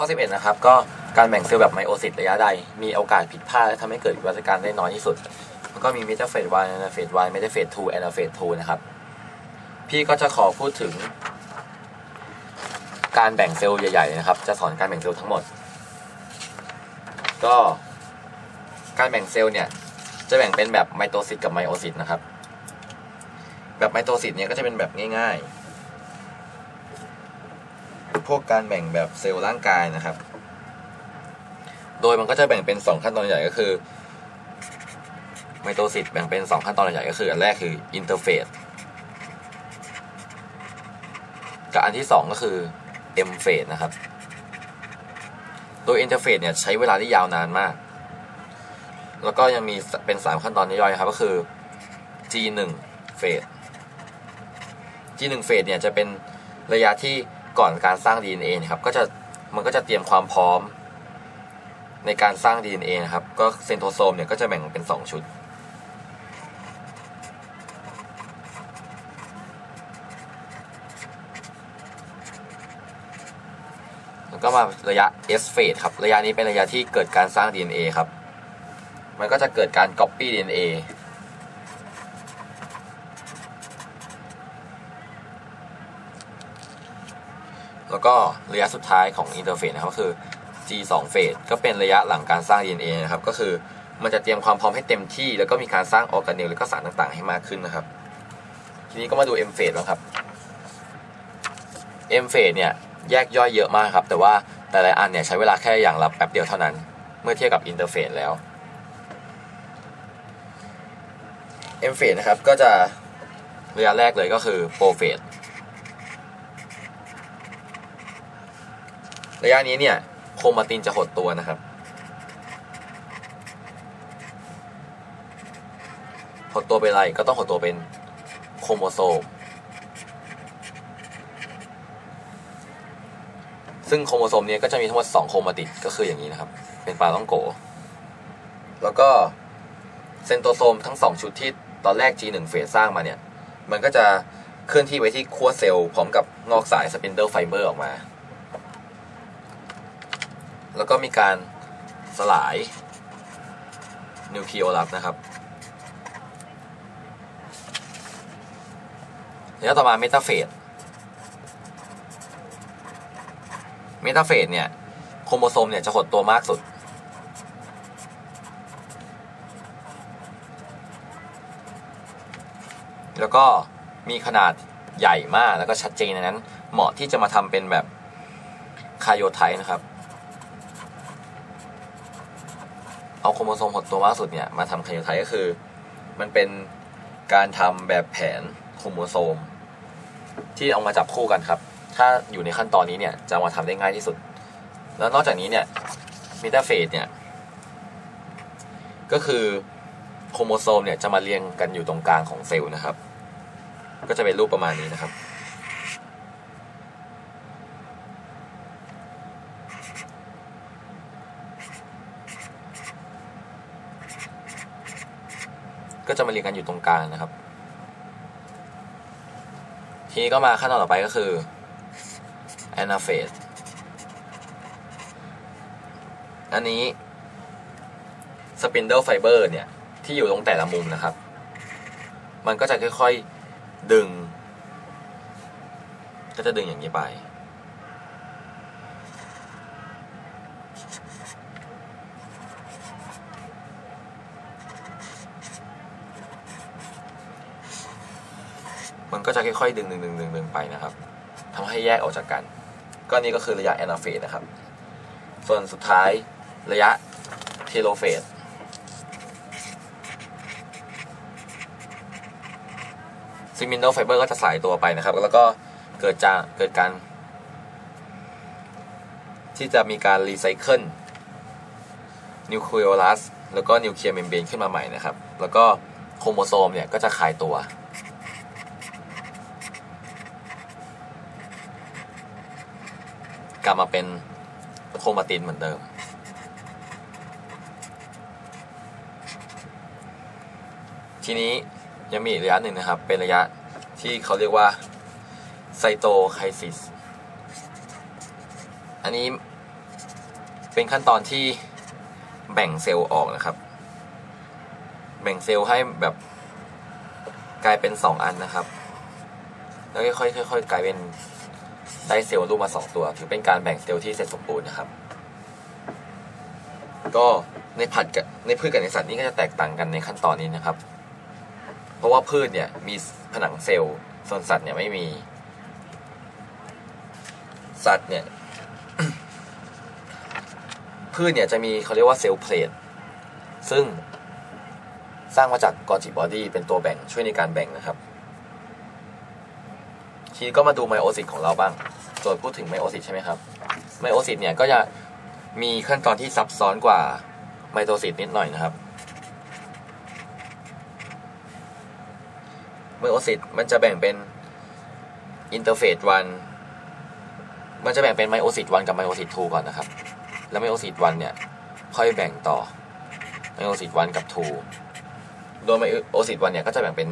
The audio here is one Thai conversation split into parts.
ข้อ 11 นะครับ ก็การแบ่งเซลล์แบบไมโอซิสระยะใด มีโอกาสผิดพลาดและทำให้เกิดวิวัฒนการได้น้อยที่สุด แล้วก็มีเมตาเฟส1แอนาเฟส1เมตาเฟส2แอนาเฟส2นะครับ พี่ก็จะขอพูดถึง การแบ่งเซลล์ใหญ่ๆนะครับ จะสอนการแบ่งเซลล์ทั้งหมด ก็การแบ่งเซลล์เนี่ย จะแบ่งเป็นแบบไมโตซิสกับไมโอซิสนะครับ แบบไมโตซิสเนี่ยก็จะเป็นแบบง่ายๆ พวกการแบ่งแบบเซลล์ร่างกายนะครับ โดยมันก็จะแบ่งเป็น 2 ขั้นตอนใหญ่ก็คือไมโตซิสแบ่งเป็น 2 ขั้นตอนใหญ่ก็คืออันแรกคืออินเทอร์เฟสกับอันที่ 2 ก็คือเอ็มเฟสนะครับ โดยอินเทอร์เฟสเนี่ยใช้เวลาที่ยาวนานมาก แล้วก็ยังมีเป็น 3 ขั้นตอนย่อยครับก็คือ G1 เฟส G1 เฟสเนี่ยจะเป็นระยะที่ ก่อนการสร้าง DNA นะครับก็จะมันก็จะเตรียมความพร้อม ในการสร้าง DNA นะครับ ก็เซนโทโซมเนี่ยก็จะแบ่งเป็น 2 ชุด แล้วก็มาระยะ S phase ครับ ระยะนี้เป็นระยะที่เกิดการสร้าง DNA ครับ มันก็จะเกิดการ copy DNA แล้วก็ระยะสุดท้ายของอินเทอร์เฟสนะครับก็คือ G2 เฟสก็เป็นระยะหลังการสร้าง DNA นะครับก็คือมันจะเตรียมความพร้อมให้เต็มที่ แล้วก็มีการสร้างออร์แกเนลและก็สารต่างๆ ให้มากขึ้นนะครับ ทีนี้ก็มาดู M เฟสแล้วครับ M เฟสเนี่ยแยกย่อยเยอะมากครับ แต่ว่าแต่ละอันเนี่ยใช้เวลาแค่อย่างละแป๊บเดียวเท่านั้น เมื่อเทียบกับอินเทอร์เฟสแล้ว M เฟสนะครับก็จะระยะแรกเลยก็คือโปรเฟส ระยะนี้เนี่ยโครมาตินจะหดตัวนะครับ หดตัวเป็นอะไรก็ต้องหดตัวเป็นโครโมโซม ซึ่งโครโมโซมเนี้ก็จะมีทั้งหมด 2 โครมาติดก็คืออย่างนี้นะครับ เป็นปลาต้องโก แล้วก็เซนโตโซมทั้ง 2 ชุดที่ตอนแรก G1 เฟสสร้างมาเนี่ย มันก็จะเคลื่อนที่ไปที่ขั้วเซลล์พร้อมกับงอกสายสปินเดิลไฟเบอร์ออกมา แล้วก็มีการสลายนิวคลีโอลัสนะครับแล้วต่อมาเมตาเฟสเมตาเฟสเนี่ยโครโมโซมเนี่ยจะหดตัวมากสุด แล้วก็มีขนาดใหญ่มากแล้วก็ชัดเจนในนั้น เหมาะที่จะมาทำเป็นแบบคาโยไทนะครับ เอาโครโมโซมหดตัวมากสุดเนี่ยมาทำคาโยไทป์ก็คือ มันเป็นการทำแบบแผนโครโมโซม ที่เอามาจับคู่กันครับ ถ้าอยู่ในขั้นตอนนี้เนี่ยจะมาทำได้ง่ายที่สุด แล้วนอกจากนี้เนี่ยมิตาเฟสเนี่ยก็คือโครโมโซมเนี่ยจะมาเรียงกันอยู่ตรงกลางของเซลล์นะครับ ก็จะเป็นรูปประมาณนี้นะครับ ก็จะมาเรียงกันอยู่ตรงกลางนะครับ ทีนี้ก็มาขั้นตอนต่อไปก็คือ anaphase อันนี้ spindle fiber เนี่ย ที่อยู่ตรงแต่ละมุมนะครับ มันก็จะค่อยๆดึง ก็จะดึงอย่างนี้ไป จะค่อยๆดึงดึงดึงดึงดึงไปนะครับทำให้แยกออกจากกัน ก็นี่ก็คือระยะแอนาเฟสนะครับ ส่วนสุดท้ายระยะเทโลเฟสซิมินโนไฟเบอร์ก็จะสายตัวไปนะครับ แล้วก็เกิดจะเกิดการที่จะมีการรีไซเคิลนิวคลีโอลัสแล้วก็นิวเคลียร์เมมเบรนขึ้นมาใหม่นะครับ แล้วก็โครโมโซมเนี่ยก็จะคลายตัว กลับมาเป็นโคมาตินเหมือนเดิม ทีนี้ยังมีระยะหนึ่งนะครับ เป็นระยะที่เขาเรียกว่าไซโตไคซิส อันนี้เป็นขั้นตอนที่แบ่งเซลล์ออกนะครับ แบ่งเซลล์ให้แบบกลายเป็นสองอันนะครับ แล้วค่อยๆค่อยๆกลายเป็น ได้เซลล์รูปมาสองตัว ถือเป็นการแบ่งเซลล์ที่เสร็จสมบูรณ์นะครับ ก็ในผัดกับในพืชกับในสัตว์นี่ก็จะแตกต่างกันในขั้นตอนนี้นะครับ เพราะว่าพืชเนี่ยมีผนังเซลล์ส่วนสัตว์เนี่ยไม่มี สัตว์เนี่ยพืชเนี่ยจะมีเขาเรียกว่าเซลล์เพลทซึ่งสร้างมาจากกอจิบอดี้เป็นตัวแบ่งช่วยในการแบ่งนะครับ ทีก็มาดูไมโอซิสของเราบ้างโจทย์พูดถึงไมโอซิสใช่ไหมครับไมโอซิสเนี่ยก็จะมีขั้นตอนที่ซับซ้อนกว่าไมโตซิสนิดหน่อยนะครับไมโอซิสมันจะแบ่งเป็นอินเทอร์เฟสวันมันจะแบ่งเป็นไมโอซิสวันกับไมโอซิสทูก่อนนะครับ แล้วไมโอซิสวันเนี่ยค่อยแบ่งต่อไมโอซิสวันกับทูโดยไมโอซิสวันเนี่ยก็จะแบ่งเป็น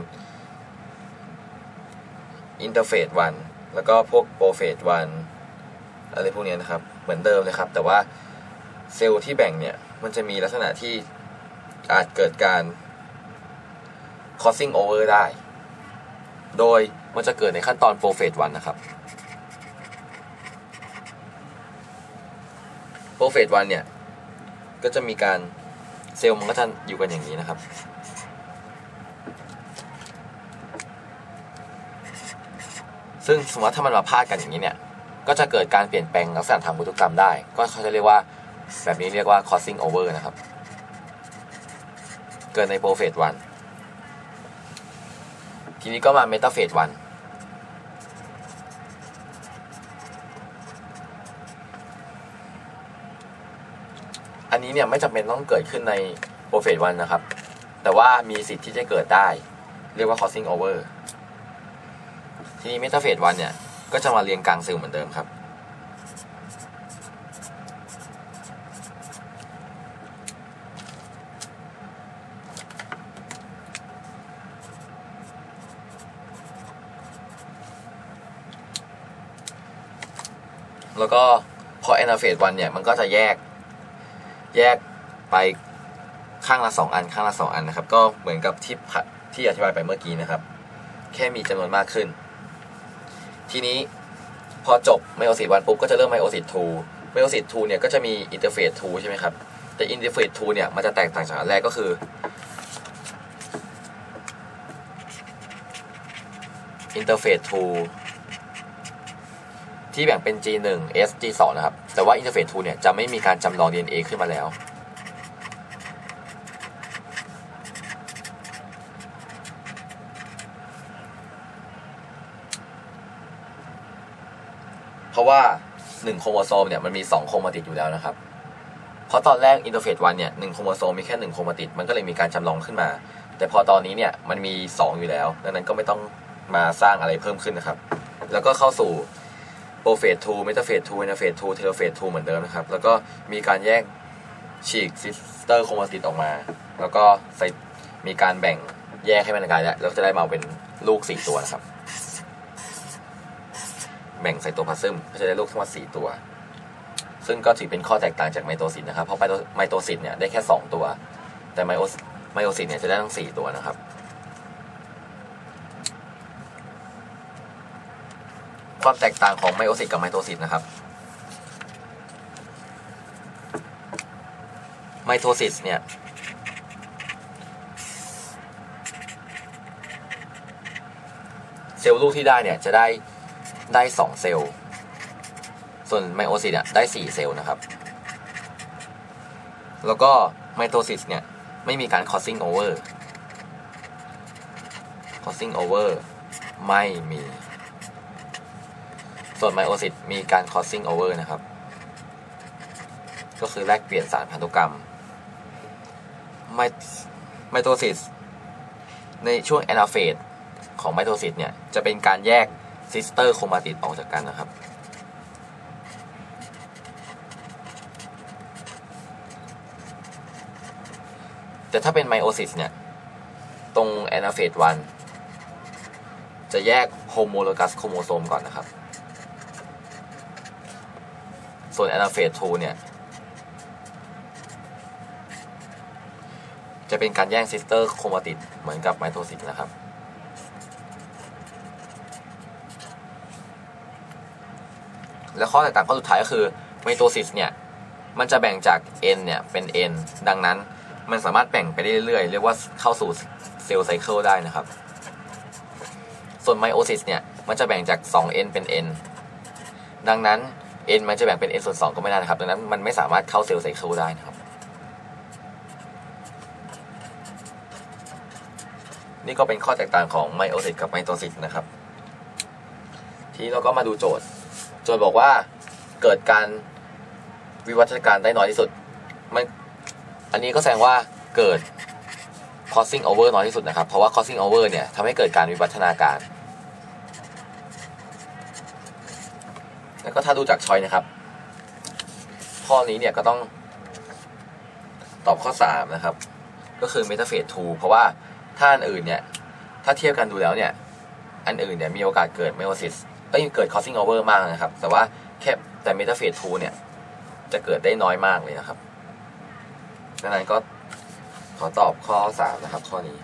อินเทอร์เฟสวันแล้วก็พวกโปรเฟสวันอะไรพวกนี้นะครับ เหมือนเดิมเลยครับ แต่ว่าเซลล์ที่แบ่งเนี่ย มันจะมีลักษณะที่อาจเกิดการ crossing over ได้ โดยมันจะเกิดในขั้นตอนโปรเฟสวันนะครับโปรเฟสวันเนี่ย ก็จะมีการเซลล์มันก็จะอยู่กันอย่างนี้นะครับ ซึ่งสมมติว่าถ้ามันมาพาดกันอย่างนี้เนี่ย ก็จะเกิดการเปลี่ยนแปลงลักษณะทางพันธุกรรมได้ ก็เขาจะเรียกว่าแบบนี้เรียกว่า crossing over นะครับ เกิดในโปรเฟสวันทีนี้ก็มาเมตาเฟสวันอันนี้เนี่ยไม่จำเป็นต้องเกิดขึ้นในโปรเฟสวันนะครับ แต่ว่ามีสิทธิ์ที่จะเกิดได้ เรียกว่า crossing over ทีนี้เมตาเฟสวันเนี่ย ก็จะมาเรียงกลางเซลล์เหมือนเดิมครับ แล้วก็พอแอนาเฟสวันเนี่ย มันก็จะแยก แยกไปข้างละสองอัน ข้างละสองอันนะครับ ก็เหมือนกับที่ผัดที่อธิบายไปเมื่อกี้นะครับ แค่มีจำนวนมากขึ้น ทีนี้พอจบไมโอซิสวันปุ๊บก็จะเริ่มไมโอซิสทูไมโอซิสทูเนี่ยก็จะมีอินเทอร์เฟสทูใช่ไหมครับ แต่อินเทอร์เฟสทูเนี่ยมันจะแตกต่างจากอันแรกก็คืออินเทอร์เฟสทูที่แบ่งเป็น G1 S G2 นะครับ แต่ว่าอินเทอร์เฟสทูเนี่ยจะไม่มีการจำลอง DNA ขึ้นมาแล้ว เพราะว่า 1 โครโมโซมเนี่ยมันมี 2 โครโมติดอยู่แล้วนะครับ เพราะตอนแรกอินเทอร์เฟสวันเนี่ยหนึ่งโครโมโซมมีแค่ 1 โครโมติด มันก็เลยมีการจำลองขึ้นมา แต่พอตอนนี้เนี่ยมันมี 2 อยู่แล้ว ดังนั้นก็ไม่ต้องมาสร้างอะไรเพิ่มขึ้นนะครับ แล้วก็เข้าสู่โปรเฟส2เมตาเฟส2เอนเฟส2เทโลเฟส2เหมือนเดิมนะครับ แล้วก็มีการแยกฉีกซิสเตอร์โครโมติดออกมา แล้วก็ใส่มีการแบ่งแยกให้มันกลายแล้วแล้วจะได้มาเป็นลูก4ตัวนะครับ บ่งใส่ตัวพลาซึมก็จะได้ลูกทั้งหมด4ตัว ซึ่งก็ถือเป็นข้อแตกต่างจากไมโตซิสนะครับ เพราะไมโตซิสเนี่ยได้แค่ 2 ตัว แต่ไมโอไมโอซิสเนี่ยจะได้ทั้ง 4 ตัวนะครับ ความแตกต่างของไมโอซิสกับไมโตซิสนะครับ ไมโทซิสเนี่ยเซลล์ลูกที่ได้เนี่ยจะได้ ได้ 2 เซลล์ ส่วนไมโอซิสเนี่ยได้ 4 เซลล์นะครับ แล้วก็ไมโทซิสเนี่ยไม่มีการ crossing over crossing over ไม่มี ส่วนไมโอซิสมีการ crossing over นะครับ ก็คือแลกเปลี่ยนสารพันธุกรรม ไมไมโทซิสในช่วงแอนาเฟสของไมโทซิสเนี่ย จะเป็นการแยก ซิสเตอร์โครมาติดออกจากกันนะครับ แต่ถ้าเป็นไมโอซิสเนี่ย ตรงแอนาเฟสวันจะแยกโฮโมโลกัสโครโมโซมก่อนนะครับ ส่วนแอนาเฟส2เนี่ย จะเป็นการแยกซิสเตอร์โครมาติดเหมือนกับไมโทซิสนะครับ และข้อแตกต่างข้อสุดท้ายก็คือไมโทซิสเนี่ยมันจะแบ่งจาก N เนี่ยเป็น N ดังนั้นมันสามารถแบ่งไปได้เรื่อยๆ เรียกว่าเข้าสู่เซลล์ไซเคิลได้นะครับ ส่วนไมโอซิสเนี่ยมันจะแบ่งจาก 2N เป็น N ดังนั้น N มันจะแบ่งเป็น N ส่วน 2 ก็ไม่ได้นะครับ ดังนั้นมันไม่สามารถเข้าเซลล์ไซเคิลได้นะครับ นี่ก็เป็นข้อแตกต่างของไมโอซิสกับไมโทซิสนะครับ ทีนี้เราก็มาดูโจทย์ โจทย์บอกว่าเกิดการวิวัฒนาการได้น้อยที่สุด มัน อันนี้ก็แสดงว่าเกิด crossing over น้อยที่สุดนะครับ เพราะว่า crossing over เนี่ยทำให้เกิดการวิวัฒนาการ แล้วก็ถ้าดูจากชอยนะครับ ข้อนี้เนี่ยก็ต้องตอบข้อ 3 นะครับ ก็คือ metaphase 2เพราะว่าถ้าอันอื่นเนี่ย ถ้าเทียบกันดูแล้วเนี่ย อันอื่นเนี่ยมีโอกาสเกิด meiosis เอ้ยเกิด crossing over มากนะครับ แต่ว่าแค่แต่ metaphase 2เนี่ย จะเกิดได้น้อยมากเลยนะครับดังนั้นก็ขอตอบข้อ 3 นะครับ ข้อนี้